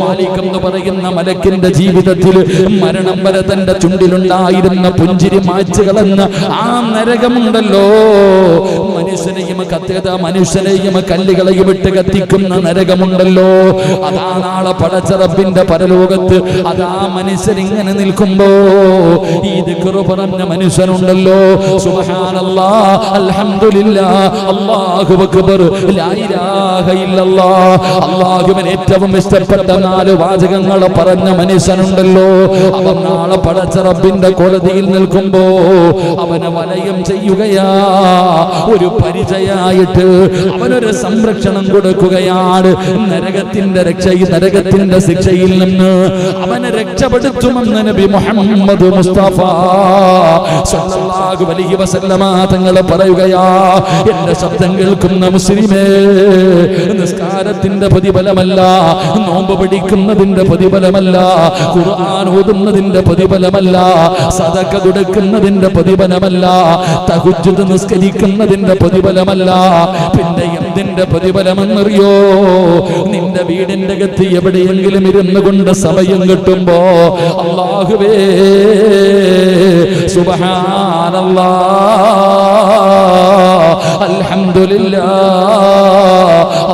മാലിക് എന്ന് പറയുന്ന മലക്കിന്റെ ജീവിതത്തിൽ മരണം വരെ തന്റെ ചുണ്ടിലുണ്ടായിരുന്ന പുഞ്ചിരി കളഞ്ഞ ആ നരകമുണ്ടല്ലോ. മനുഷ്യനെയും കത്തിയത മനുഷ്യനെയും കല്ലുകളെയും വിട്ട് കത്തിക്കുന്ന നരകമുണ്ടല്ലോ. അതാ നാളെ പടച്ചറപ്പിന്റെ പരലോകത്ത് അതാ മനുഷ്യൻ ഇങ്ങനെ നിൽക്കുമ്പോ ഈ ദിക്റ് പറഞ്ഞ മനുഷ്യനുണ്ടല്ലോ. സുബ്ഹാനല്ലാ അൽഹംദുലില്ലാ അല്ലാഹു അക്ബർ ലാ ഇലാഹ ഇല്ലല്ലാ. അല്ലാഹുവിന് ഏറ്റവും ഇഷ്ടപ്പെട്ട നാല് വാചകങ്ങൾ പറഞ്ഞ മനുഷ്യനുണ്ടല്ലോ. അവൻ നാളെ പടച്ച റബ്ബിന്റെ കോടതിയിൽ നിൽക്കുമ്പോ അവനെ വലയം ചെയ്യുകയാ. ഒരു പരിചയായിട്ട് അവനൊരു സംരക്ഷണം കൊടുക്കുകയാണ്. നരകത്തിന്റെ രക്ഷയിൽ നരകത്തിന്റെ ശിക്ഷയിൽ നിന്ന് അവനെ രക്ഷപ്പെടുത്തുമെന്ന് നബി മുഹമ്മദ് മുസ്തഫ സല്ലല്ലാഹു അലൈഹി തങ്ങൾ പറയുകയാ. എന്റെ ശബ്ദം കേൾക്കുന്ന മുസ്ലിമേ നിസ്കാരത്തിന്റെ പ്രതിഫലമല്ല നോമ്പ് പിടിക്കുന്നതിന്റെ പ്രതിഫലമല്ല ഖുർആൻ ഓതുന്നതിന്റെ പ്രതിഫലമല്ല സദക കൊടുക്കുന്നതിന്റെ പ്രതിഫലമല്ല തഹജ്ജുദ് നിസ്കരിക്കുന്നതിന്റെ പ്രതിഫലമല്ല. പിന്നെ എന്തിന്റെ പ്രതിഫലമെന്നറിയോ? നിന്റെ വീടിന്റെ അകത്ത് എവിടെയെങ്കിലും ഇരുന്നു കൊണ്ട് സമയം കിട്ടുമ്പോ അള്ളാഹുവേ സുബഹാനല്ലാ അൽഹംദുലില്ലാ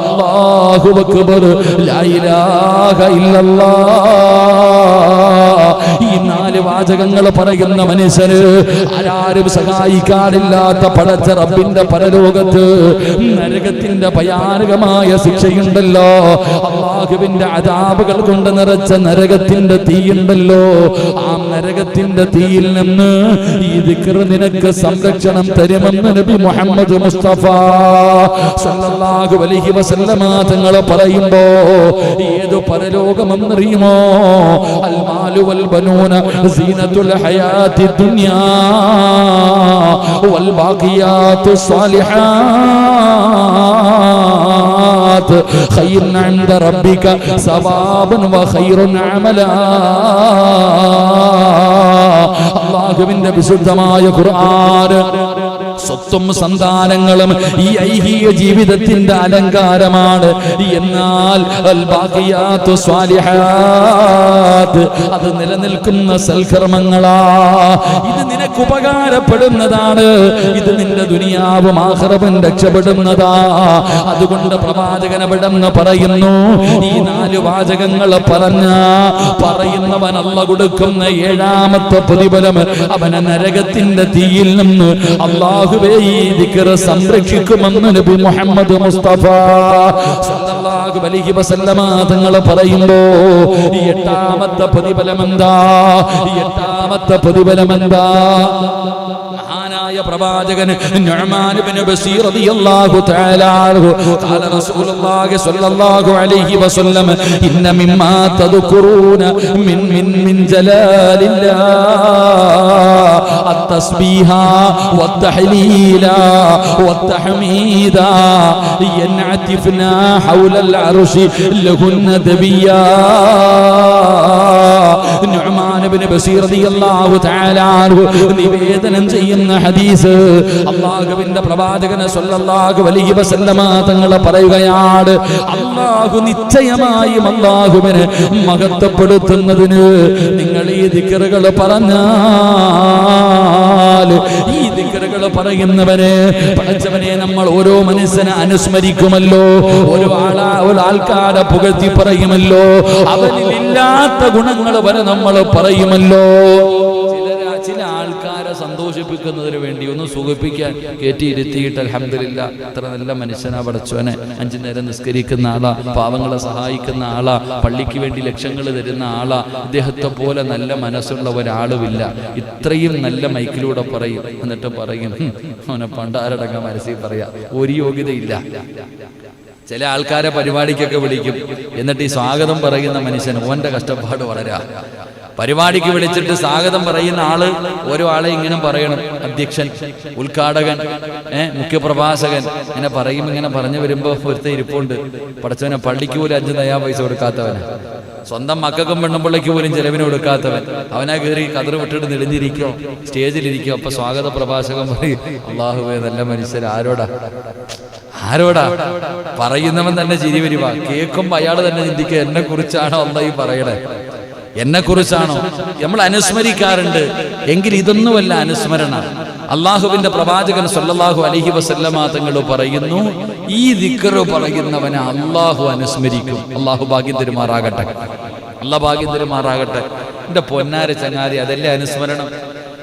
അല്ലാഹു അക്ബർ ലാ ഇലാഹ ഇല്ലല്ലാ. ഈ നാല് വാചകങ്ങൾ പറയുന്ന മനുഷ്യന് ആരാരും സഹായിക്കാറില്ലാത്ത പടച്ച റബ്ബിന്റെ പരലോകത്ത് നരകത്തിന്റെ ഭയാനകമായ ശിക്ഷയുണ്ടല്ലോ. അള്ളാഹുവിന്റെ അതാപുകൾ കൊണ്ട് നിറച്ച നരകത്തിന്റെ തീയുണ്ടല്ലോ. ആ നരകത്തിന്റെ തീയിൽ നിന്ന് ഈ ദിക്ർ നിനക്ക് സംരക്ഷണം തരുമെന്ന് നബി മുഹമ്മദ് മുസ്തഫ സല്ലല്ലാഹു അലൈഹി വസല്ലമ തങ്ങളെ പറയുമ്പോ ഏതു പരലോകമെന്നറിയുമോ? അൽമാലു വൽ ബനൂന സീനത്തുൽ ഹയാത്തി ദുനിയാ വൽ ബാഖിയാത്തു الصالحات خير عند ربك ثوابا وخير عملا അള്ളാഹുവിന്റെ വിശുദ്ധമായ ഖുർആൻ സ്വത്തും സന്താനങ്ങളും ഈ ഐഹിക ജീവിതത്തിന്റെ അലങ്കാരമാണ്. എന്നാൽ അത് നിലനിൽക്കുന്ന സൽക്കർമ്മങ്ങളാ. ഇത് നിനക്ക് ഉപകാരപ്പെടുന്നതാണ്. ഇത് നിന്റെ ദുനിയാവും ആഹ്റവും രക്ഷപ്പെടുന്നതാ. അതുകൊണ്ട് പ്രവാചകനപടം പറയുന്നു ഈ നാല് വാചകങ്ങൾ പറഞ്ഞ പറയുന്നവൻ അല്ല കൊടുക്കുന്ന ഏഴാമത്തെ പ്രതിഫലം അവനെ നരകത്തിന്റെ തീയിൽ നിന്ന് അള്ളാഹുവേ ഈ ദിക്ർ സംരക്ഷിക്കുമെന്ന് നബി മുഹമ്മദ് മുസ്തഫ സല്ലല്ലാഹു അലൈഹി വസല്ലമ തങ്ങൾ പറയുമ്പോ ഈ എട്ടാമത്തെ പ്രതിഫലം എന്താ ഈ എട്ടാമത്തെ പ്രതിഫലം മഹാനായ പ്രവാചകൻ നുഅ്മാൻ ഇബ്നു ബസീർ റളിയല്ലാഹു തആല അൻഹു ഖാല റസൂലുള്ളാഹി സ്വല്ലല്ലാഹു അലൈഹി വസല്ലം ഇന്ന മിമ്മാ തദ്കുറൂന മിൻ മിൻ മിൻ ജലാലില്ലാ التسبيح والتحليل والتحميد ينعتفنا حول العرش لهن دبيا അനുമാൻ ഇബ്നു ബസീർ റളിയല്ലാഹു തആല നിവേദനം ചെയ്യുന്ന ഹദീസ് അള്ളാഹുവിന്റെ പ്രവാചകനെ സ്വല്ലല്ലാഹു വസല്ലമ തങ്ങൾ പറയുകയാണ് അല്ലാഹു നിശ്ചയമായും അല്ലാഹുവിനെ മഹത്വപ്പെടുത്തുന്നതിന് നിങ്ങൾ ഈ ദിക്റുകൾ പറഞ്ഞാൽ ഈ ദിക്കറുകൾ പറയുന്നവനെ പഠിച്ചവനെ നമ്മൾ ഓരോ മനുഷ്യനെ അനുസ്മരിക്കുമല്ലോ ഒരു ആളാ ഒരു ആൾക്കാരെ പുകഴ്ത്തി പറയുമല്ലോ അവനിലില്ലാത്ത ഗുണങ്ങൾ വരെ നമ്മൾ പറയുമല്ലോ. ചില ആൾക്കാരെ സന്തോഷിപ്പിക്കുന്നതിന് വേണ്ടി ഒന്ന് സുഖിപ്പിക്കാൻ കയറ്റിയിരുത്തിയിട്ട് അലഹമില്ല അത്ര നല്ല മനുഷ്യനാ പടച്ചോനെ അഞ്ചു നേരം നിസ്കരിക്കുന്ന ആളാ പാവങ്ങളെ സഹായിക്കുന്ന ആളാ പള്ളിക്ക് വേണ്ടി ലക്ഷങ്ങൾ തരുന്ന ആളാ അദ്ദേഹത്തെ പോലെ നല്ല മനസ്സുള്ള ഒരാളുമില്ല. ഇത്രയും നല്ല മൈക്കിലൂടെ പറയും. എന്നിട്ട് പറയും അവനെ പണ്ടാരടങ്ങ മനസ്സിൽ പറയാ. ഒരു യോഗ്യതയില്ല. ചില ആൾക്കാരെ പരിപാടിക്കൊക്കെ വിളിക്കും. എന്നിട്ട് ഈ സ്വാഗതം പറയുന്ന മനുഷ്യൻ ഓന്റെ കഷ്ടപ്പാട് വളരാ. പരിപാടിക്ക് വിളിച്ചിട്ട് സ്വാഗതം പറയുന്ന ആൾ ഓരോ ആളെ ഇങ്ങനെ പറയണം. അധ്യക്ഷൻ ഉദ്ഘാടകൻ ഏഹ് മുഖ്യപ്രഭാഷകൻ ഇങ്ങനെ പറയും ഇങ്ങനെ പറഞ്ഞു വരുമ്പോ ഒരുത്തെ ഇരിപ്പുണ്ട്. പഠിച്ചവനെ പള്ളിക്ക് പോലും അഞ്ച് നയാ പൈസ കൊടുക്കാത്തവന്. സ്വന്തം മക്കൾക്കും പെണ്ണുമ്പിള്ളയ്ക്ക് പോലും ചെലവിന് കൊടുക്കാത്തവൻ. അവനെ കയറി കതിർ വിട്ടിട്ട് നെളിഞ്ഞിരിക്കോ സ്റ്റേജിലിരിക്കോ. അപ്പൊ സ്വാഗത പ്രഭാഷകൻ പറയും അള്ളാഹുവേ നല്ല മനുഷ്യർ ആരോടാ? ആരോടാ? പറയുന്നവൻ തന്നെ ചിരി വരുക. കേൾക്കുമ്പോ അയാൾ തന്നെ ചിന്തിക്കുക എന്നെ കുറിച്ചാണോ അല്ല പറയണേ? എന്നെ കുറിച്ചാണോ നമ്മൾ അനുസ്മരിക്കാറുണ്ട്. എങ്കിൽ ഇതൊന്നുമല്ല അനുസ്മരണ. അള്ളാഹുവിന്റെ പ്രവാചകൻ സല്ലല്ലാഹു അലഹി വസല്ലമ തങ്ങൾ പറയുന്നു ഈ ദിക്കറ് പറയുന്നവനെ അള്ളാഹു അനുസ്മരിക്കും. അള്ളാഹു ഭാഗ്യം തരുമാറാകട്ടെ. അള്ളാഹ് ഭാഗ്യം തരുമാറാകട്ടെ. എന്റെ പൊന്നാര ചങ്ങാതി അതല്ലേ അനുസ്മരണം?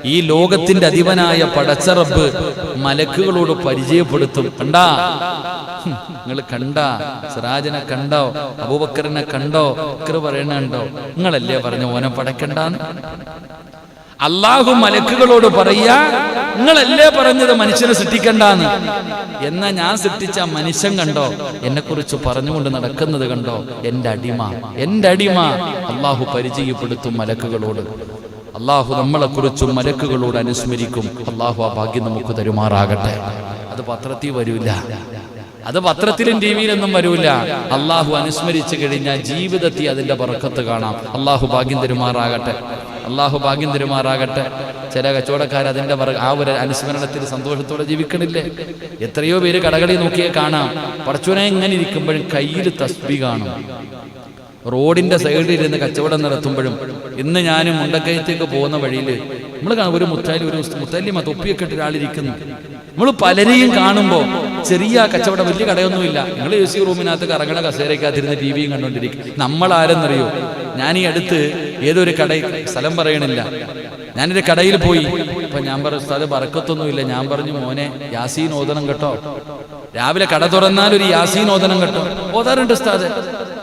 ഈ ലോകത്തിന്റെ അധിപനായ പടച്ചറബ് മലക്കുകളോട് പരിചയപ്പെടുത്തും. കണ്ടാ? നിങ്ങൾ കണ്ടാ? സിറാജിനെ കണ്ടോ? അബൂബക്കറിനെ കണ്ടോ? ബക്കർ പറയണുണ്ടോ നിങ്ങളല്ലേ പറഞ്ഞു ഓനെ പടക്കണ്ടാന്ന്? അള്ളാഹു മലക്കുകളോട് പറയാ നിങ്ങളല്ലേ പറഞ്ഞത് മനുഷ്യനെ സൃഷ്ടിക്കണ്ടെന്ന്? എന്നാ ഞാൻ സൃഷ്ടിച്ച മനുഷ്യൻ കണ്ടോ? എന്നെ കുറിച്ച് പറഞ്ഞുകൊണ്ട് നടക്കുന്നത് കണ്ടോ? എന്റെ അടിമ എന്റെ അടിമ. അള്ളാഹു പരിചയപ്പെടുത്തും മലക്കുകളോട്. അള്ളാഹു നമ്മളെ കുറിച്ചും മലക്കുകളോട് അനുസ്മരിക്കും. അള്ളാഹു ആ ഭാഗ്യം നമുക്ക് തരുമാറാകട്ടെ. അത് പത്രത്തിൽ വരില്ല അത് പത്രത്തിലും ടി വിയിലൊന്നും വരൂല. അള്ളാഹു അനുസ്മരിച്ചു കഴിഞ്ഞാൽ ജീവിതത്തിൽ അതിന്റെ പറക്കത്ത് കാണാം. അള്ളാഹു ഭാഗ്യം തരുമാറാകട്ടെ. അള്ളാഹു ഭാഗ്യം തരുമാറാകട്ടെ. ചില കച്ചവടക്കാർ അതിന്റെ ആ ഒരു അനുസ്മരണത്തിൽ സന്തോഷത്തോടെ ജീവിക്കണില്ലേ? എത്രയോ പേര് കടകളിൽ നോക്കിയേ കാണാം. പടച്ചുനെ ഇങ്ങനെ ഇരിക്കുമ്പോഴും കയ്യിൽ തസ്ബി കാണും. റോഡിന്റെ സൈഡിൽ ഇരുന്ന് കച്ചവടം നടത്തുമ്പോഴും ഇന്ന് ഞാൻ മുണ്ടക്കയത്തേക്ക് പോകുന്ന വഴിയിൽ നമ്മൾ ഒരു മുത്താലി ഒരു മുത്താലിമ തൊപ്പിയൊക്കെ ഇട്ട് ഒരാളിരിക്കുന്നു. നമ്മൾ പലരെയും കാണുമ്പോൾ ചെറിയ കച്ചവടം വലിയ കടയൊന്നുമില്ല. നിങ്ങൾ എ സി റൂമിനകത്ത് കറങ്ങണ കസേരക്കകത്തിരുന്ന് ടി വിയും കണ്ടുകൊണ്ടിരിക്കും നമ്മൾ ആരെന്നറിയോ ഞാൻ ഈ അടുത്ത് ഏതൊരു കട സ്ഥലം പറയണില്ല. ഞാനൊരു കടയിൽ പോയി. അപ്പൊ ഞാൻ പറഞ്ഞു സ്ഥലം പറക്കത്തൊന്നുമില്ല ഞാൻ പറഞ്ഞു മോനെ യാസീൻ ഓതണം കേട്ടോ. രാവിലെ കട തുറന്നാൽ ഒരു യാസീൻ ഓതണം കേട്ടോ. ഓതാറുണ്ട് ഉസ്താദ്.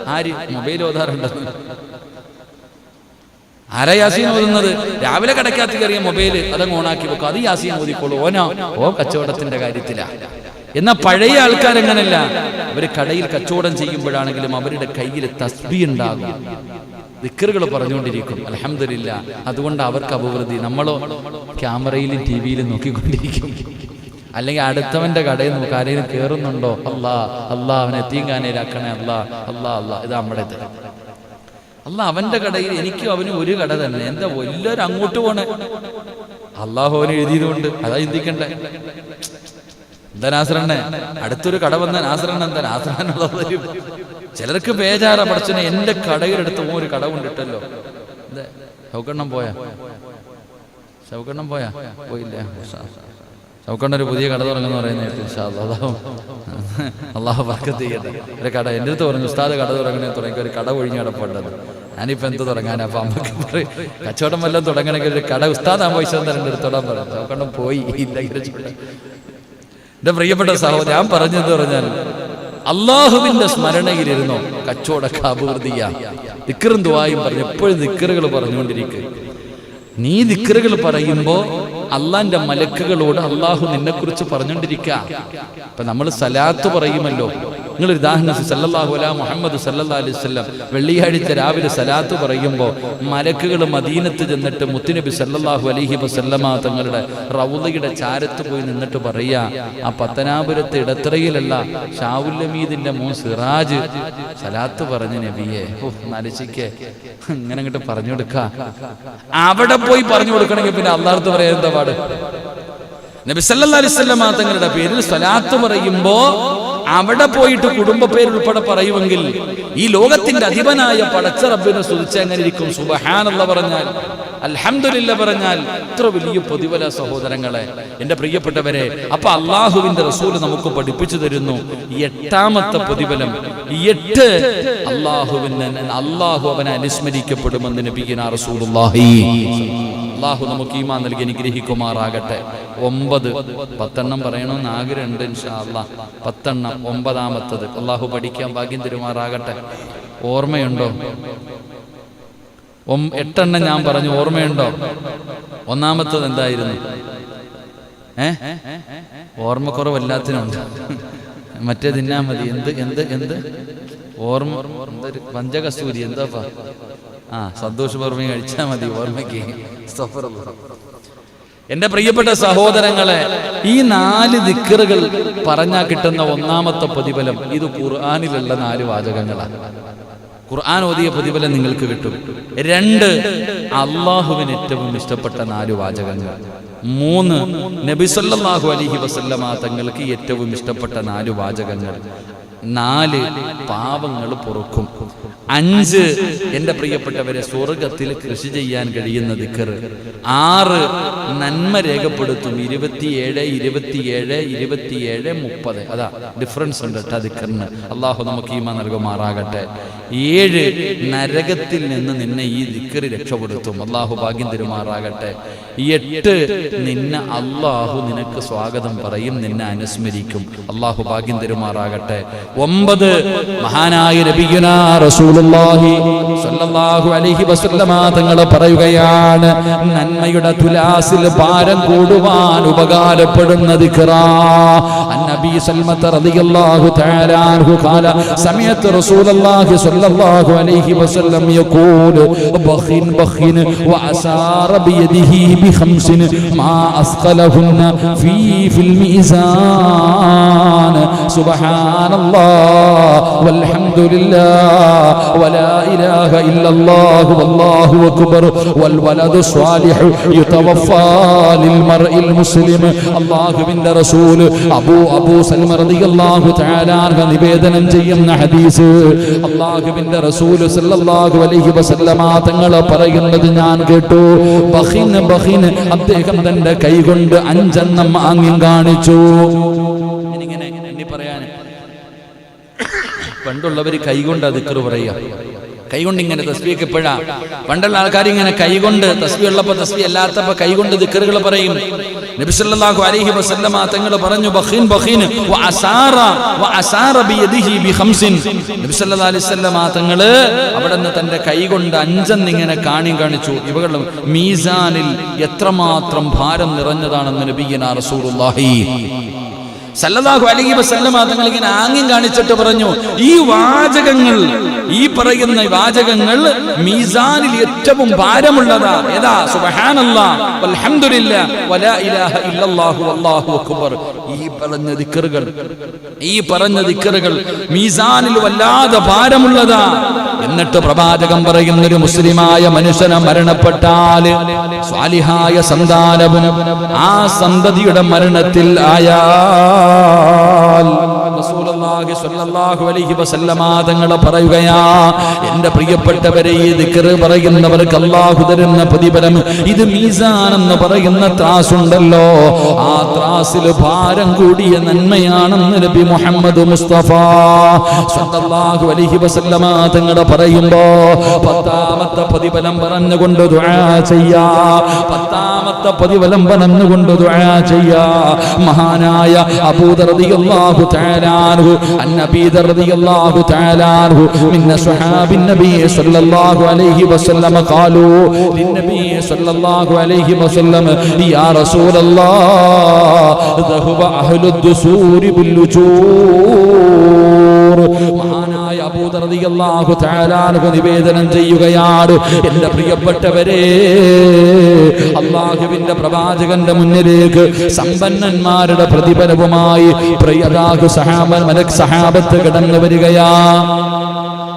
ആര്? മൊബൈൽ ഓതാറുണ്ടെന്ന്. ആരാ യാസീൻ ഓതുന്നത്? രാവിലെ കടക്കാത്ത കയറിയ മൊബൈൽ അതങ്ങ് ഓണാക്കി വെക്കും. അത് യാസീൻ ഓതിക്കോളൂ. ഓനോ? ഓ കച്ചവടത്തിന്റെ കാര്യത്തിലാ. എന്നാ പഴയ ആൾക്കാരെങ്ങനല്ല അവർ കടയിൽ കച്ചവടം ചെയ്യുമ്പോഴാണെങ്കിലും അവരുടെ കയ്യിൽ തസ്ബി ഉണ്ടാകും. ദിക്കറുകൾ പറഞ്ഞുകൊണ്ടിരിക്കും. അലഹമില്ല അതുകൊണ്ട് അവർക്ക് അഭിവൃദ്ധി നമ്മളോ ക്യാമറയിലും ടി വിയിലും നോക്കിക്കൊണ്ടിരിക്കും. അല്ലെങ്കിൽ അടുത്തവന്റെ കടയിൽ നമുക്ക് ആരെങ്കിലും കയറുന്നുണ്ടോ അല്ലാ അല്ലാ അവനെ എത്തിങ്കാനയിലാക്കണേ അല്ലാ അല്ലാ അല്ലാ ഇത് നമ്മുടെ ഇത്. അല്ല അവന്റെ കടയിൽ എനിക്കും അവനും ഒരു കട തന്നെ. എന്താ വലിയൊരു അങ്ങോട്ട് പോണേ? അള്ളാഹു അവന് എഴുതിയതുകൊണ്ട്. അതാ ചിന്തിക്കണ്ടേ? എന്താ നാസറണ്ണെ? അടുത്തൊരു കട വന്ന നാസറണ്ണ എന്താ? നാസറണ്ണുള്ളത് ചിലർക്ക് പേജാറ പടച്ചനെ എന്റെ കടയിലെടുത്ത് ഒരു കട കൊണ്ടിട്ടല്ലോ. എന്താ? ചൗക്കണ്ണം പോയാ? ചൗക്കണ്ണം പോയാ? പോയില്ല. ചൗക്കണ്ണ ഒരു പുതിയ കട തുടങ്ങുന്ന പറയുന്നത് അള്ളാഹു വർക്കത്ത് ചെയ്യട്ടെ. ഒരു കട എന്റെ അടുത്ത് പറഞ്ഞു ഉസ്താദ് കട തുടങ്ങണേ തുടങ്ങി ഒരു കട ഒഴിഞ്ഞ് കിടപ്പുണ്ടത് ഞാനിപ്പോൾ എന്ത് തുടങ്ങാനാ? അപ്പം അമ്മയ്ക്ക് കച്ചവടം വല്ലതും തുടങ്ങണമെങ്കിൽ ഒരു കട ഉസ്താദ് പൈസ എന്റെ അടുത്തോടാൻ പറഞ്ഞു ചൗക്കണ്ണം പോയി എന്റെ. പ്രിയപ്പെട്ട സഹോദരൻ ഞാൻ പറഞ്ഞെന്ന് പറഞ്ഞാൽ അള്ളാഹുവിന്റെ സ്മരണയിലിരുന്നോ കച്ചവടക്ക അഭിവൃദ്ധിയ ദിക്കറും ദുവായും പറഞ്ഞു എപ്പോഴും ദിക്കറുകൾ പറഞ്ഞുകൊണ്ടിരിക്കുക നീ ദിക്കറുകൾ പറയുമ്പോ അള്ളാന്റെ മലക്കുകളോട് അള്ളാഹു നിന്നെ കുറിച്ച് പറഞ്ഞുകൊണ്ടിരിക്കുക. ഇപ്പൊ നമ്മൾ സലാത്ത് പറയുമല്ലോ. നിങ്ങൾ ഉദാഹരണം സല്ലല്ലാഹു അലാ മുഹമ്മദ് സല്ലാ അലൈഹി വസല്ലം വെള്ളിയാഴ്ച രാവിലെ സലാത്ത് പറയുമ്പോൾ മലക്കുകൾ മദീനത്ത് ചെന്നിട്ട് മുത്തുനബി സല്ലാഹു അലഹി വസല്ലമ തങ്ങളുടെ റൗദയുടെ ചാരത്ത് പോയി നിന്നിട്ട് പറയാ ആ പത്തനാപുരത്തെ ഇടത്തറയിലല്ല ഷാവുല്ലമീദിന്റെ മോൻ സിറാജ്. സലാത്ത് പറഞ്ഞ നബിയെ ഓ ഇങ്ങനെ അങ്ങോട്ട് പറഞ്ഞു കൊടുക്ക. അവിടെ പോയി പറഞ്ഞു കൊടുക്കണമെങ്കിൽ പിന്നെ അള്ളാർത്ത് പറയാൻ എന്താ പാട്? നബി സല്ലല്ലാഹു അലൈഹി വസല്ലമ തങ്ങളുടെ പേരിൽ സലാത്ത് പറയുമ്പോ അവിടെ പോയിട്ട് കുടുംബ പേരുൾപ്പെടെ പറയുമെങ്കിൽ ഈ ലോകത്തിന്റെ അധിപനായ പടച്ച റബ്ബിനെ സ്തുതിച്ച് എങ്ങനെ ഇരിക്കും? സുബഹാനല്ല പറഞ്ഞാൽ അൽഹംദുലില്ലാഹ് പറഞ്ഞാൽ ഇത്ര വലിയ പൊതുവല സഹോദരങ്ങളെ. എന്റെ പ്രിയപ്പെട്ടവരെ അപ്പൊ അള്ളാഹുവിന്റെ റസൂൽ നമുക്ക് പഠിപ്പിച്ചു തരുന്നു എട്ടാമത്തെ പ്രതിഫലം. ഈ എട്ട് അള്ളാഹുവിന് അള്ളാഹു അവനെ അനുസ്മരിക്കപ്പെടുമെന്ന് നബിഗിന റസൂലുള്ളാഹി. അള്ളാഹു നമുക്ക് ഈമാ നൽകി അനുഗ്രഹിക്കുമാറാകട്ടെ. ഒമ്പത് പത്തെണ്ണം പറയണമെന്ന് ആഗ്രഹമുണ്ട് ഇൻഷാ അള്ളാ. പത്തെണ്ണം ഒമ്പതാമത്തത്. അള്ളാഹു പഠിക്കാൻ ഭാഗ്യം തരുമാറാകട്ടെ. ഓർമ്മയുണ്ടോ? എട്ടെണ്ണം ഞാൻ പറഞ്ഞു ഓർമ്മയുണ്ടോ? ഒന്നാമത്തത് എന്തായിരുന്നു? ഏ? ഓർമ്മക്കുറവ് എല്ലാത്തിനുണ്ട് മറ്റേ തിന്നാ മതി. എന്ത് എന്ത് എന്ത്? ഓർമ്മ പഞ്ചകസ്തൂരി എന്താപ്പാ? ആ സന്തോഷ് ഓർമ്മ കഴിച്ചാൽ മതി ഓർമ്മയ്ക്ക് എന്റെ പ്രിയപ്പെട്ട സഹോദരങ്ങളെ ഈ നാല് ദിക്കറുകൾ പറഞ്ഞാൽ കിട്ടുന്ന ഒന്നാമത്തെ പ്രതിഫലം ഇത് ഖുർആാനിലുള്ള നാല് വാചകങ്ങളാണ് ഖുർആൻ ഓതിയ പ്രതിഫലം നിങ്ങൾക്ക് കിട്ടും. രണ്ട് അള്ളാഹുവിന് ഏറ്റവും ഇഷ്ടപ്പെട്ട നാല് വാചകങ്ങൾ. മൂന്ന് നബി അലഹി അലൈഹി വസല്ലമ തങ്ങൾക്ക് ഏറ്റവും ഇഷ്ടപ്പെട്ട നാല് വാചകങ്ങൾ. നാല് പാവങ്ങൾ പൊറുക്കും. അഞ്ച് എന്റെ പ്രിയപ്പെട്ടവരെ സ്വർഗത്തിൽ കൃഷി ചെയ്യാൻ കഴിയുന്ന ദിക്കർ. ആറ് നന്മ രേഖപ്പെടുത്തും. ഇരുപത്തിയേഴ് ഇരുപത്തിയേഴ് ഇരുപത്തിയേഴ് മുപ്പത്. അതാ ഡിഫറൻസ് ഉണ്ട് കേട്ടോ ദിക്കറിന്. അള്ളാഹു നമുക്ക് ഈമ നൽകുമാറാകട്ടെ. ഏഴ് നരകത്തിൽ നിന്ന് നിന്നെ ഈ ദിക്കറി രക്ഷപ്പെടുത്തും. അള്ളാഹു ഭാഗ്യം തരുമാറാകട്ടെ. എട്ട് നിന്നെ അള്ളാഹു നിനക്ക് സ്വാഗതം പറയും നിന്നെ അനുസ്മരിക്കും. അള്ളാഹു ഭാഗ്യം തരുമാറാകട്ടെ. ഒമ്പത് മഹാനായ നബിയുനാ റസൂലുള്ളാഹി സ്വല്ലല്ലാഹു അലൈഹി വസല്ലമ തങ്ങൾ പറയുകയാണ് നന്മയുടെ തുലാസിൽ ഭാരം കൂടുവാൻ ഉപകാരപ്പെടുന്ന ദിക്റാ അന്നബി സൽമത്ത് റളിയല്ലാഹു തആല അൻഹു ഖാല സമയത്ത് റസൂലുള്ളാഹി സ്വല്ലല്ലാഹു അലൈഹി വസല്ലം യഖൂൽ ബഖിൻ ബഖിൻ വഅസാറ ബിയദിഹി ബിഖംസിൻ മാ അസ്ഖലഹുന്ന ഫീ ഫിൽ മീസാൻ. സുബ്ഹാനല്ലാഹ് വൽഹംദുലില്ലാഹ് ولا إله إلا الله والله أكبر والولد الصالح يتوفى للمرء المسلم الله من رسول أبو أبو سلمة رضي الله تعالى عنه നിവേദനം ചെയ്യുന്ന ഹദീസ് അള്ളാഹുവിന്റെ റസൂൽ സല്ലല്ലാഹു അലൈഹി വസല്ലമ തങ്ങൾ പറയുന്നത് ഞാൻ കേട്ടു ബഖിൻ ബഖിൻ അദ്ദേഹം തന്റെ കൈകൊണ്ട് അഞ്ചെണ്ണം ആംഗ്യം കാണിച്ചു പണ്ടുള്ളവർ കൈകൊണ്ട് അതിക്കറ് പറയുക. കൈകൊണ്ട് ഇങ്ങനെ തസ്ബിയൊക്കെ ഇപ്പോഴാ. പണ്ടുള്ള ആൾക്കാർ ഇങ്ങനെ കൈകൊണ്ട് തസ്ബി ഉള്ളപ്പോ തസ്ബി അല്ലാത്തപ്പോ കൈകൊണ്ട് ദിക്കറുകൾ പറയും. നബിസല്ലാഹു അലൈഹി വസല്ലമ തങ്ങൾ പറഞ്ഞു ബഖീൻ ബഖീൻ വഅസാറ വഅസാറ ബിയദിഹി ബിഖംസിൻ. നബി സല്ലല്ലാഹു അലൈഹി വസല്ലമ അവിടെ തന്റെ കൈകൊണ്ട് അഞ്ചെന്ന് ഇങ്ങനെ കാണി കാണിച്ചു. ഇവകൾ മീസാനിൽ എത്രമാത്രം ഭാരം നിറഞ്ഞതാണെന്ന് നബിയന റസൂലുള്ളാഹി. സല്ലല്ലാഹു അലൈഹി വസല്ലമ തങ്ങൾ ഇങ്ങനെ ആംഗ്യം കാണിച്ചിട്ട് പറഞ്ഞു ഈ വാചകങ്ങൾ ഈ പറയുന്ന വാചകങ്ങൾ മീസാനിൽ ഏറ്റവും ഭാരമുള്ളതാ. ഏതാ? സുബ്ഹാനല്ലാഹ് വൽഹംദുലില്ലാ വലാ ഇലാഹ ഇല്ലല്ലാഹു വല്ലാഹു അക്ബർ. ഈ പറഞ്ഞ ദിക്റുകൾ ഈ പറഞ്ഞ ദിക്റുകൾ മീസാനിൽ വല്ലാതെ ഭാരമുള്ളതാ. എന്നിട്ട് പ്രവാചകം പറയുന്ന ഒരു മുസ്ലിമായ മനുഷ്യനെ മരണപ്പെട്ടാൽ സ്വാലിഹായ സന്താനവും ആ സന്തതിയുടെ മരണത്തിൽ ആയാൽ റസൂലുള്ളാഹി അലൈഹി വസല്ലമ തങ്ങൾ പറയുകയാ എന്റെ പ്രിയപ്പെട്ടവരെ ഈ ദിക്റ് പറയുന്നവർക്ക് അല്ലാഹു തരുന്ന പ്രതിഫലം ഇത് മീസാൻ എന്ന് പറയുന്ന ത്രാസുണ്ടല്ലോ. ആ ത്രാസിൽ ഭാരം കൂടിയ നന്മയാണെന്ന് നബി മുഹമ്മദ് മുസ്തഫ സ്വല്ലല്ലാഹു അലൈഹി വസല്ലമ തങ്ങൾ പറയുമ്പോ പത്താമത്തെ പ്രതിഫലം പറഞ്ഞുകൊണ്ട് ദുആ ചെയ്യാ പത്താമത്തെ പ്രതിഫലം പറഞ്ഞുകൊണ്ട് ദുആ ചെയ്യാ. മഹാനായ അബൂദർ തആല تعالى عن أبي ذر رضي الله تعالى عنه من أصحاب النبي صلى الله عليه وسلم قالوا للنبي صلى الله عليه وسلم يا رسول الله ذهب أهل الدسور باللجور മഹാനായ അബൂദർ തആല അൻഹു നിവേദനം ചെയ്യുകയാണ് എന്റെ പ്രിയപ്പെട്ടവരെ അള്ളാഹുവിന്റെ പ്രവാചകന്റെ മുന്നിലേക്ക് സമ്പന്നന്മാരുടെ പ്രതിഫലവുമായി പ്രിയതാഹു സഹാബൻ മലക് സഹാബത്ത് കിടന്നു വരികയാ.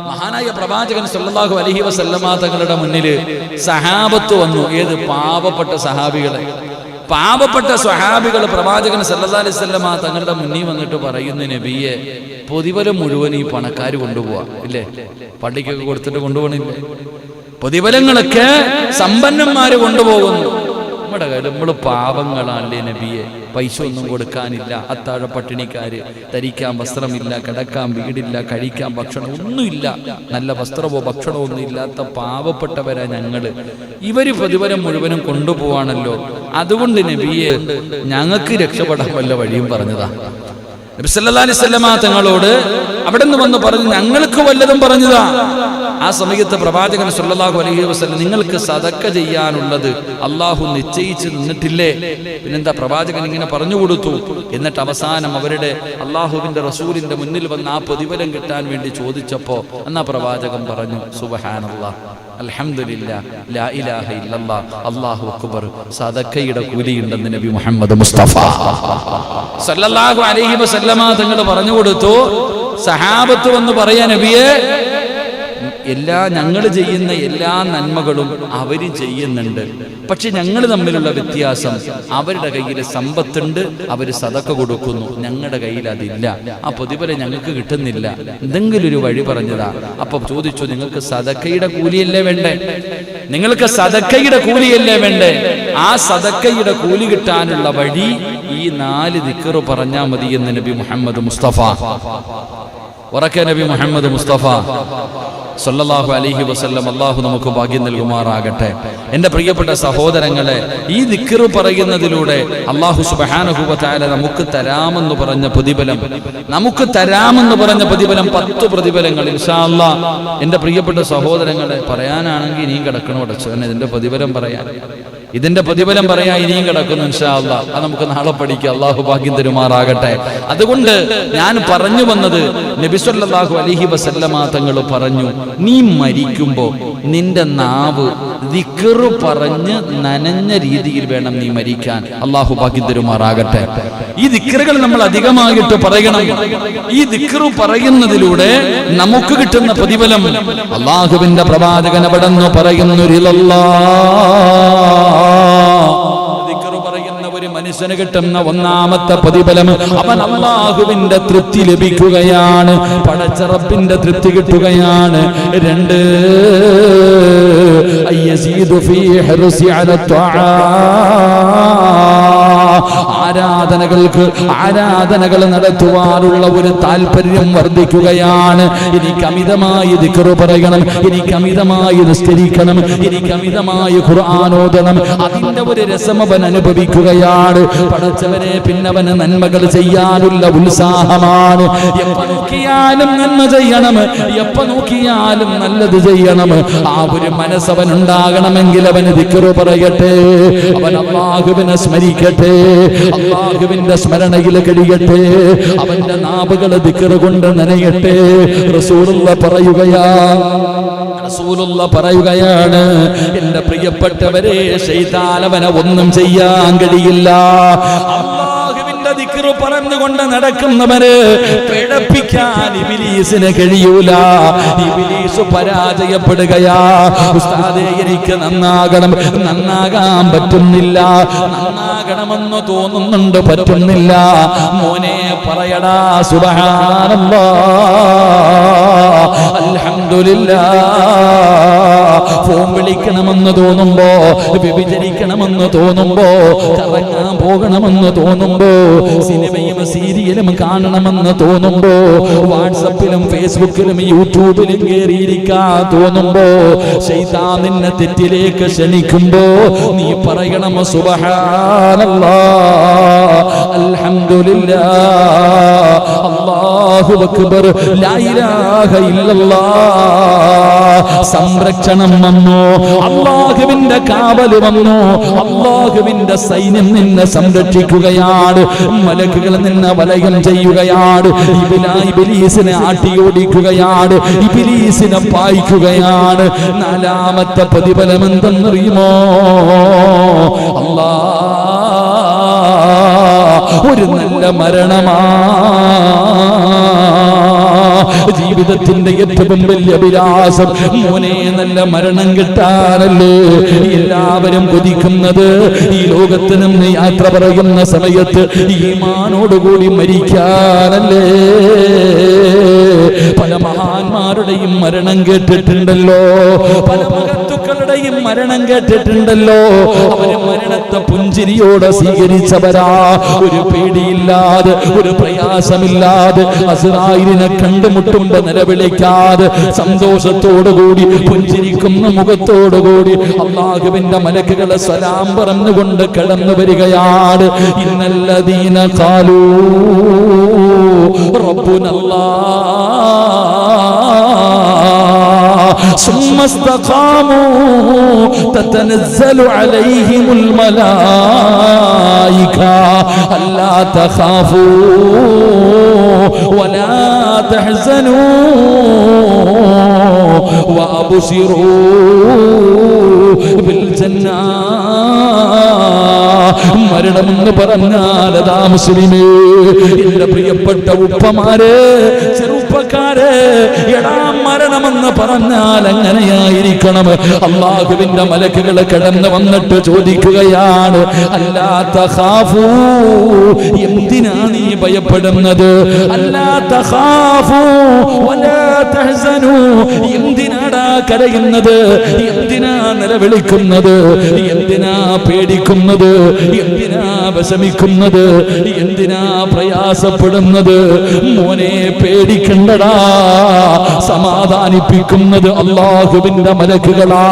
മഹാനായ പ്രവാചകൻ സല്ലല്ലാഹു അലൈഹി വസല്ലമ തങ്ങളുടെ മുന്നിൽ സഹാബത്ത് വന്നു. ഏത് പാവപ്പെട്ട സഹാബികളെ. പാവപ്പെട്ട സ്വഹാബികൾ പ്രവാചകൻ സല്ലല്ലാഹു അലൈഹി വസല്ലമ തങ്ങളുടെ മുന്നിൽ വന്നിട്ട് പറയുന്ന നബിയെ പൊതിവലം മുഴുവൻ ഈ പണക്കാർ കൊണ്ടുപോവാ. ഇല്ലേ? പള്ളിക്കൊക്കെ കൊടുത്തിട്ട് കൊണ്ടുപോകണില്ലേ? പൊതിവലങ്ങളൊക്കെ സമ്പന്നന്മാര് കൊണ്ടുപോകുന്നു. നമ്മുടെ കയ്യിൽ നമ്മൾ പാവങ്ങളാണല്ലേ നബിയെ? പൈസ ഒന്നും കൊടുക്കാനില്ല. അത്താഴ പട്ടിണിക്കാര് ധരിക്കാൻ വസ്ത്രമില്ല കിടക്കാൻ വീടില്ല കഴിക്കാൻ ഭക്ഷണം ഒന്നുമില്ല. നല്ല വസ്ത്രമോ ഭക്ഷണമോ ഒന്നും ഇല്ലാത്ത പാവപ്പെട്ടവരാ ഞങ്ങൾ. ഇവർ പ്രതിഫലം മുഴുവനും കൊണ്ടുപോവാണല്ലോ. അതുകൊണ്ട് നബിയെ ഞങ്ങൾക്ക് രക്ഷപ്പെടാൻ വല്ല വഴിയും പറഞ്ഞതാ. നബി സല്ലല്ലാഹി അലൈഹി തങ്ങളോട് അവിടെ നിന്ന് വന്ന് പറഞ്ഞു ഞങ്ങൾക്ക് വല്ലതും പറഞ്ഞതാ. ആ സമയത്ത് പ്രവാചകൻ സുല്ലാഹു അലൈഹി വസ്ലം നിങ്ങൾക്ക് സതക്ക ചെയ്യാനുള്ളത് അള്ളാഹു നിശ്ചയിച്ച് നിന്നിട്ടില്ലേ? പിന്നെന്താ പ്രവാചകൻ ഇങ്ങനെ പറഞ്ഞു കൊടുത്തു. എന്നിട്ട് അവസാനം അവരുടെ അള്ളാഹുവിന്റെ റസൂലിന്റെ മുന്നിൽ വന്ന് ആ പ്രതിഫലം കിട്ടാൻ വേണ്ടി ചോദിച്ചപ്പോ എന്നാ പ്രവാചകൻ പറഞ്ഞു സുബഹാന അക്ബർ. സദക്കയുടെ നബി മുഹമ്മദ് മുസ്തഫ. സല്ലല്ലാഹു അലൈഹി വസല്ലമ തങ്ങൾ പറഞ്ഞു കൊടുത്തു സഹാബത്ത് വന്ന് പറയാ നബിയെ എല്ലാ ഞങ്ങൾ ചെയ്യുന്ന എല്ലാ നന്മകളും അവർ ചെയ്യുന്നുണ്ട്. പക്ഷെ ഞങ്ങൾ തമ്മിലുള്ള വ്യത്യാസം അവരുടെ കയ്യിൽ സമ്പത്തുണ്ട് അവർ സതക്ക കൊടുക്കുന്നു. ഞങ്ങളുടെ കയ്യിൽ അതില്ല. ആ പ്രതിഫലം ഞങ്ങൾക്ക് കിട്ടുന്നില്ല. എന്തെങ്കിലും ഒരു വഴി പറഞ്ഞതാ. അപ്പൊ ചോദിച്ചു നിങ്ങൾക്ക് സതക്കയുടെ കൂലിയല്ലേ വേണ്ടേ? നിങ്ങൾക്ക് സതക്കയുടെ കൂലിയല്ലേ വേണ്ടേ? ആ സതക്കയുടെ കൂലി കിട്ടാനുള്ള വഴി ഈ നാല് ദിക്കറ് പറഞ്ഞാൽ മതി എന്ന് നബി മുഹമ്മദ് മുസ്തഫ. ഉറക്കെ നബി മുഹമ്മദ് മുസ്തഫ. സല്ലല്ലാഹു അലൈഹി വസല്ലം അള്ളാഹു നമുക്ക് ഭാഗ്യം നൽകുമാറാകട്ടെ. എന്റെ പ്രിയപ്പെട്ട സഹോദരങ്ങളെ ഈ ദിക്കറ് പറയുന്നതിലൂടെ അള്ളാഹു സുബഹാനഹുബാല നമുക്ക് തരാമെന്ന് പറഞ്ഞ പ്രതിഫലം നമുക്ക് തരാമെന്ന് പറഞ്ഞ പ്രതിഫലം പത്ത് പ്രതിഫലങ്ങൾ ഇൻഷാ അല്ലാ എന്റെ പ്രിയപ്പെട്ട സഹോദരങ്ങളെ പറയാനാണെങ്കിൽ ഇനിയും കിടക്കണം അടച്ചു തന്നെ ഇതിന്റെ പ്രതിഫലം പറയാൻ ഇതിന്റെ പ്രതിഫലം പറയാൻ ഇനിയും കിടക്കുന്നു ഇൻഷാ അല്ലാ. അത് നമുക്ക് നാളെ പഠിക്കാം. അള്ളാഹു ഭാഗ്യം തരുമാറാകട്ടെ. അതുകൊണ്ട് ഞാൻ പറഞ്ഞു വന്നത് നബിസ്വല്ലാഹു അലഹി വസല്ലമ തങ്ങൾ പറഞ്ഞു നീ മരിക്കുമ്പോ നിന്റെ നാവ് വിക്കറു പറഞ്ഞ് നനഞ്ഞ രീതിയിൽ വേണം നീ മരിക്കാൻ. അള്ളാഹു ഭാഗ്യം തരുമാറാകട്ടെ. ഈ ദിക്കറുകൾ നമ്മൾ അധികമായിട്ട് പറയണം. ഈ ദിക്കറു പറയുന്നതിലൂടെ നമുക്ക് കിട്ടുന്ന പ്രതിഫലം അള്ളാഹുവിന്റെ പ്രവാചകൻ അവിടെ പറയുന്നു പറയുന്ന ഒരു മനുഷ്യന് കിട്ടുന്ന ഒന്നാമത്തെ പ്രതിഫലം അവൻ അള്ളാഹുവിന്റെ തൃപ്തി ലഭിക്കുകയാണ് പടച്ചറപ്പിന്റെ തൃപ്തി കിട്ടുകയാണ് രണ്ട് അയ്യസീദു ഫീ ഹർസി അല ത്വആ. ആരാധനകൾക്ക് ആരാധനകൾ നടത്തുവാനുള്ള ഒരു താല്പര്യം വർദ്ധിക്കുകയാണ്. എനിക്ക് അമിതമായി ദിക്കറ് പറയണം എനിക്ക് അമിതമായി നിസ്കരിക്കണം എനിക്ക് അമിതമായി ഖുർആാനോദണം അതിന്റെ ഒരു രസം അവൻ അനുഭവിക്കുകയാണ്. പടച്ചവനെ പിന്നവന് നന്മകൾ ചെയ്യാനുള്ള ഉത്സാഹമാണ്. എപ്പോ നോക്കിയാലും നന്മ ചെയ്യണം എപ്പ നോക്കിയാലും നല്ലത് ചെയ്യണം. ആ ഒരു മനസ്സവൻ ഉണ്ടാകണമെങ്കിൽ അവന് ദിക്കറ് പറയട്ടെ അവൻ അള്ളാഹുവിനെ സ്മരിക്കട്ടെ. അള്ളാഹുവിന്റെ സ്മരണയിൽ കഴിയട്ടെ. അവന്റെ നാവുകൾ ദിക്കറ് കൊണ്ട് നനയട്ടെ. റസൂലുള്ള പറയുകയാ റസൂലുള്ള പറയുകയാണ് എന്റെ പ്രിയപ്പെട്ടവരെ ശൈതാലവനെ ഒന്നും ചെയ്യാൻ കഴിയില്ല. അള്ളാഹുവിന്റെ ദിക്റ് പറഞ്ഞുകൊണ്ട് നടക്കുന്നവര് പിഴപ്പിക്കാൻ ഇബിലീസിന് കഴിയൂല. ഇബിലീസ് പരാജയപ്പെടുകയാ. ഉസ്താദേ എനിക്ക് നന്നാകണം. നന്നാകാൻ പറ്റുന്നില്ല. നന്നാകണമെന്ന് തോന്നുന്നുണ്ട് പറ്റുന്നില്ല. മോനെ പറയടാ സുബഹാനല്ലാ. അൽഹംദുലില്ലാ. ഫോൺ വിളിക്കണമെന്ന് തോന്നുമ്പോ വ്യഭിചരിക്കണമെന്ന് തോന്നുമ്പോ കറങ്ങാൻ പോകണമെന്ന് തോന്നുമ്പോ സിനിമയും സീരിയലും കാണണമെന്ന് തോന്നുമ്പോ വാട്സപ്പിലും ഫേസ്ബുക്കിലും യൂട്യൂബിലും കയറിയിരിക്കാൻ തോന്നുമ്പോ ചെയ്താ നിന്നെ തെറ്റിലേക്ക് ക്ഷണിക്കുമ്പോ നീ പറയണം സുബഹാനല്ലാ. അൽഹംദുലില്ലാ അല്ലാഹു അക്ബർ ലാ ഇലാഹ ഇല്ലല്ലാ. സംരക്ഷണം വന്നു അള്ളാഹുവിന്റെ കാവൽ വന്നു അള്ളാഹുവിന്റെ സൈന്യം നിന്നെ സംരക്ഷിക്കുകയാണ് മലക്കുകൾ നിന്നെ വലയം ചെയ്യുകയാണ് ഇബിലീസിനെ ബിലീസിനെ ആട്ടിയോടിക്കുകയാണ് ഇബിലീസിനെ പായിക്കുകയാണ്. നാലാമത്തെ പ്രതിഫലം എന്തെന്നറിയുമോ? അല്ലാ ഒരു നല്ല മരണമാ. ജീവിതത്തിന്റെ ഏറ്റവും വലിയ വിലാസം മോനെ നല്ല മരണം കിട്ടാനല്ലേ. എല്ലാവരും കൊതിക്കുന്നത് ഈ ലോകത്ത് നിന്ന് യാത്ര പറയുന്ന സമയത്ത് ഈ മാനോടുകൂടി മരിക്കാനല്ലേ. പല മഹാന്മാരുടെയും മരണം കേട്ടിട്ടുണ്ടല്ലോ. പല മഹത്തുക്കളുടെയും മരണം കേട്ടിട്ടുണ്ടല്ലോ. അവർ മരണത്തെ പുഞ്ചിരിയോടെ സ്വീകരിച്ചവരാ. ഒരു പേടിയില്ലാതെ ഒരു പ്രയാസമില്ലാതെ അസുറായിനെ കണ്ടുമുട്ടുമ്പോ നിലവിളിക്കാതെ. സന്തോഷത്തോടുകൂടി പുഞ്ചിരിക്കുന്ന മുഖത്തോടുകൂടി അള്ളാഹുവിന്റെ മലക്കുകളെ സലാം പറഞ്ഞുകൊണ്ട് കടന്നു വരികയാണ്. ഇന്നല്ലദീന കാലൂ റബ്ബുനല്ലാ. ثم استقاموا تتنزل عليهم الملائكة ألا تخافوا ولا تحزنوا وأبشروا بالجنة മരണമെന്ന് പറഞ്ഞാൽ അതാ മുസ്ലിമേ എന്റെ പ്രിയപ്പെട്ട ഉപ്പമാരെ ചെറുപ്പ ചെറുപ്പക്കാരെ എടാ മരണമെന്ന് പറഞ്ഞാൽ എങ്ങനെയായിരിക്കണം? അള്ളാഹുവിന്റെ മലക്കുകൾ കിടന്നു വന്നിട്ട് ചോദിക്കുകയാണ് അല്ലാത്ത ഹാഫൂ എന്തിനാ നീ ഭയപ്പെടുന്നത്? അല്ലാത്ത ഹാഫൂ എന്തിനാടാ കരയുന്നത്? എന്തിനാ നിലവിളിക്കുന്നത്? എന്തിനാ പേടിക്കുന്നത്? എന്തിനാ വിഷമിക്കുന്നത്? എന്തിനാ പ്രയാസപ്പെടുന്നത്? മോനെ പേടിക്കണ്ടടാ സമാധാനിപ്പിക്കുന്നത് അള്ളാഹുവിന്റെ മലക്കുകളാ.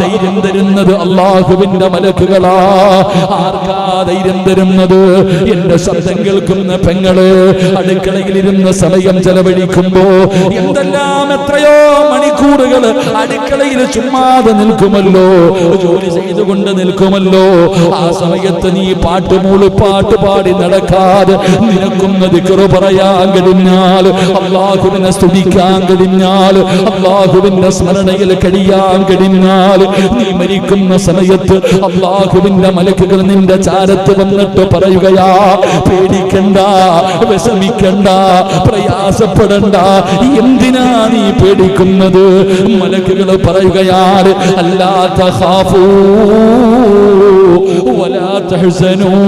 ധൈര്യം തരുന്നത് അള്ളാഹുവിന്റെ മലക്കുകളാ. ആർക്കാ ധൈര്യം തരുന്നത്? എന്റെ ശബ്ദം കേൾക്കുന്ന പെങ്ങൾ അടുക്കളയിലിരുന്ന് സമയം ചെലവഴിക്കുമ്പോ എന്തെല്ലാം എത്രയോ മണിക്കൂറുകൾ അടുക്കളയിൽ ചുമ്മാതെ നിൽക്കുമല്ലോ ജോലി ചെയ്തുകൊണ്ട് നിൽക്കുമല്ലോ. ആ സമയത്ത് നീ പാട്ട് മൂളി പാട്ട് പാടി നടക്കാതെ നിനക്കുന്ന ദിക്കറ് പറയാൻ കഴിഞ്ഞാൽ അള്ളാഹുവിനെ സ്തുതിക്കാൻ കഴിഞ്ഞാൽ അള്ളാഹുവിന്റെ സ്മരണയിൽ കഴിയാൻ കഴിഞ്ഞാൽ നീ മരിക്കുന്ന സമയത്ത് അള്ളാഹുവിന്റെ മലക്കുകൾ നിന്റെ ചാരത്ത് വന്നിട്ട് പറയുകയാ പേടിക്കണ്ട വിഷമിക്കണ്ട പ്രയാസപ്പെടണ്ട എന്തിനാ നീ പേടിക്കുന്നത്? മലക്കുകൾ പറയുകയാണ് അല്ലാത്ത ഹാഫൂ ولا تحزنوا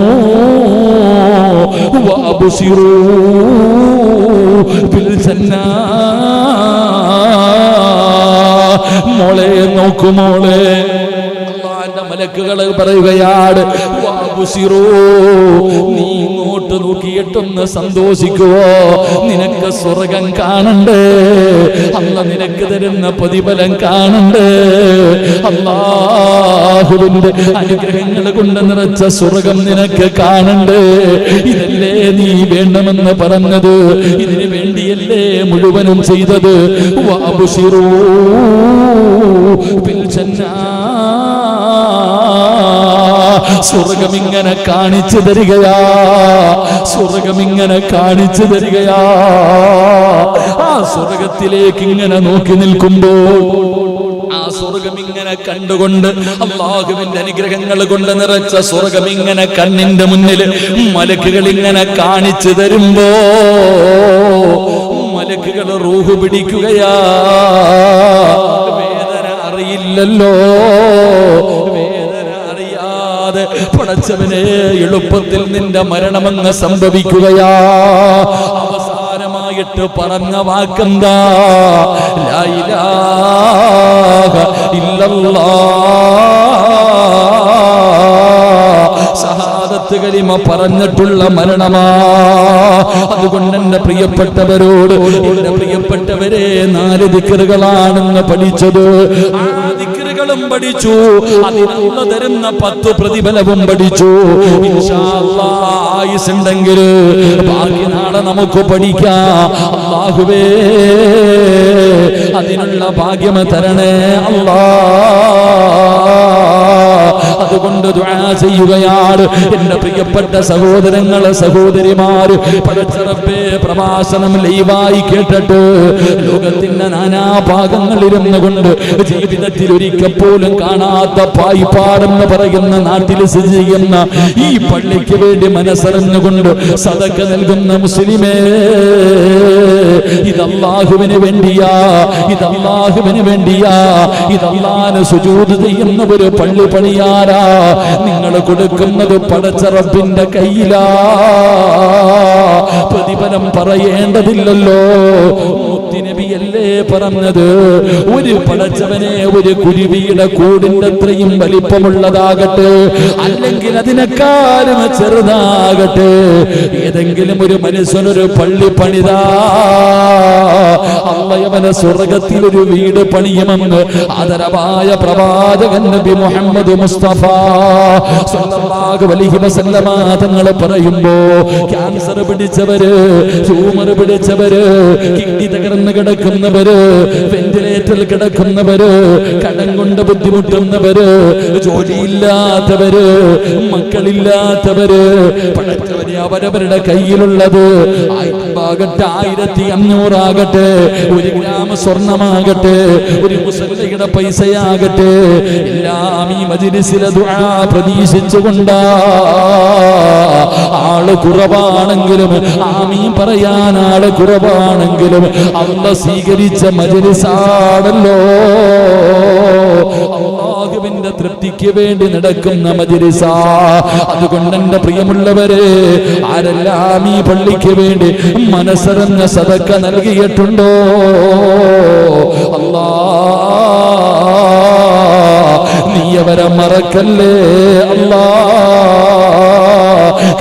وابصروا بالجنة മോളെ നോക്കു മോളെ അള്ളാന്റെ മലക്കുകൾ പറയുകയാണ് വാബുസിറൂ നീ ഇങ്ങോട്ട് നോക്കിയിട്ടൊന്ന് സന്തോഷിക്കുവോ? നിനക്ക് സ്വർഗം കാണണ്ടേ? അല്ല നിനക്ക് തരുന്ന പ്രതിഫലം കാണണ്ടേ? അള്ളാഹുവിന്റെ അനുഗ്രഹങ്ങൾ കൊണ്ട് നിറച്ച സ്വർഗം നിനക്ക് കാണണ്ടേ? ഇതല്ലേ നീ വേണമെന്ന് പറഞ്ഞത്? ഇതിനു വേണ്ടിയല്ലേ മുഴുവനും ചെയ്തത്? വാബുഷിറൂ ബിൽ ജന്നാ. സ്വർഗം ഇങ്ങനെ കാണിച്ചു തരികയാ. സ്വർഗം ഇങ്ങനെ കാണിച്ചു തരികയാ. ആ സ്വർഗത്തിലേക്ക് ഇങ്ങനെ നോക്കി നിൽക്കുമ്പോൾ ആ സ്വർഗം ഇങ്ങനെ കണ്ടുകൊണ്ട് അള്ളാഹുവിന്റെ അനുഗ്രഹങ്ങൾ കൊണ്ട് നിറച്ച സ്വർഗം ഇങ്ങനെ കണ്ണിന്റെ മുന്നിൽ മലക്കുകൾ ഇങ്ങനെ കാണിച്ചു തരുമ്പോ മലക്കുകൾ റൂഹ് പിടിക്കുകയാ. വേദന അറിയില്ലല്ലോ. അറിയാതെ പടച്ചവനെ എളുപ്പത്തിൽ നിന്റെ മരണമെന്ന് സംഭവിക്കുകയാ. അവസാനമായിട്ട് പറഞ്ഞ വാക്കെന്താ? ലാ സഹാദത്ത് പറഞ്ഞിട്ടുള്ള മരണമാ. അതുകൊണ്ട് എന്റെ പ്രിയപ്പെട്ടവരോട് എന്റെ പ്രിയപ്പെട്ടവരെ നാല് ദിക്കറുകളാണെന്ന് പഠിച്ചത്. ദിക്കറുകളും പഠിച്ചു. അതിനുള്ള തരുന്ന പത്ത് പ്രതിഫലവും പഠിച്ചു. ആയുസുണ്ടെങ്കിൽ ബാക്കി നാളെ നമുക്ക് പഠിക്കാം. അതിനുള്ള ഭാഗ്യം തരണേ അല്ലാ. അതുകൊണ്ട് ചെയ്യുകയാണ്. എന്റെ പ്രിയപ്പെട്ട സഹോദരങ്ങളെ സഹോദരിമാര് പ്രഭാഷണം ലൈവായി കേട്ടിട്ട് ലോകത്തിന്റെ നാനാഭാഗങ്ങളിരുന്നു കൊണ്ട് ജീവിതത്തിൽ ഒരിക്കൽ പോലും കാണാത്ത പായിപ്പാടെന്ന് പറയുന്ന നാട്ടിൽ സ്ഥിതി ചെയ്യുന്ന ഈ പള്ളിക്ക് വേണ്ടി മനസ്സറിഞ്ഞുകൊണ്ട് സതക്ക നൽകുന്ന മുസ്ലിമേ ഇതല്ലാഹുവിന് വേണ്ടിയാ ഇതല്ലാഹുവിന് വേണ്ടിയാ ഇതല്ലാന് സുജൂത് ചെയ്യുന്ന ഒരു പള്ളി പണിയാരാ നിങ്ങൾ കൊടുക്കുന്നത് പടച്ചറപ്പിന്റെ കയ്യിലാ. പ്രതിഫലം പറയേണ്ടതില്ലല്ലോ. മുത്തിനബിയല്ലേ പറഞ്ഞത്? ഒരു പടച്ചവനെ ഒരു കുരുവിയുടെ കൂടിന്റെ അത്രയും വലിപ്പമുള്ളതാകട്ടെ അല്ലെങ്കിൽ അതിനേക്കാളും ചെറുതാകട്ടെ ഏതെങ്കിലും ഒരു മനുഷ്യനൊരു പള്ളി പണിതാ അള്ളയവന സ്വർഗത്തിൽ ഒരു വീട് പണിയുമെന്ന് ആദരവായ പ്രവാചകൻ നബി മുഹമ്മദ് മുസ്തഫ വസല്ലമ തങ്ങൾ പറയുമ്പോ ക്യാൻസർ പിടിച്ചവര് ട്യൂമർ പിടിച്ചവര് കിഡ്നി തകർന്ന് കിടക്കുന്നവര്? വെന്റിലേറ്ററിൽ കിടക്കുന്നവരോ? കടം കൊണ്ട് ബുദ്ധിമുട്ടുന്നവര്? ജോലിയില്ലാത്തവര്? മക്കളില്ലാത്തവര്? പടച്ചവരെ അവരവരുടെ കയ്യിലുള്ളത്. രൂപ ആകട്ടെ ആയിരത്തി അഞ്ഞൂറാകട്ടെ. ഒരു ഗ്രാമ സ്വർണമാകട്ടെ. ഒരു മുസല്ലയുടെ പൈസയാകട്ടെ. എല്ലാം ഈ മജിലിസിലെ ദുആ പ്രതീക്ഷിച്ചുകൊണ്ടാ. ആൾ കുറവാണെങ്കിലും ആമീൻ പറയാൻ ആൾ കുറവാണെങ്കിലും അല്ല സ്വീകരിച്ച മജിലിസാണല്ലോ. അള്ളാഹുവിന്റെ തൃപ്തിക്ക് വേണ്ടി നടക്കുന്ന മജിരിസ അതുകൊണ്ട് എന്റെ പ്രിയമുള്ളവരെ ആരെല്ലാം ഈ പള്ളിക്ക് വേണ്ടി മനസ്സറിഞ്ഞ സതക്ക നൽകിയിട്ടുണ്ടോ? അല്ലാ നീ അവരെ മറക്കല്ലേ? അല്ലാ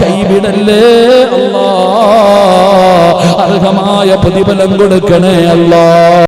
കൈവിടല്ലേ? അല്ലാ അർഹമായ പ്രതിഫലം കൊടുക്കണേ അല്ലാ.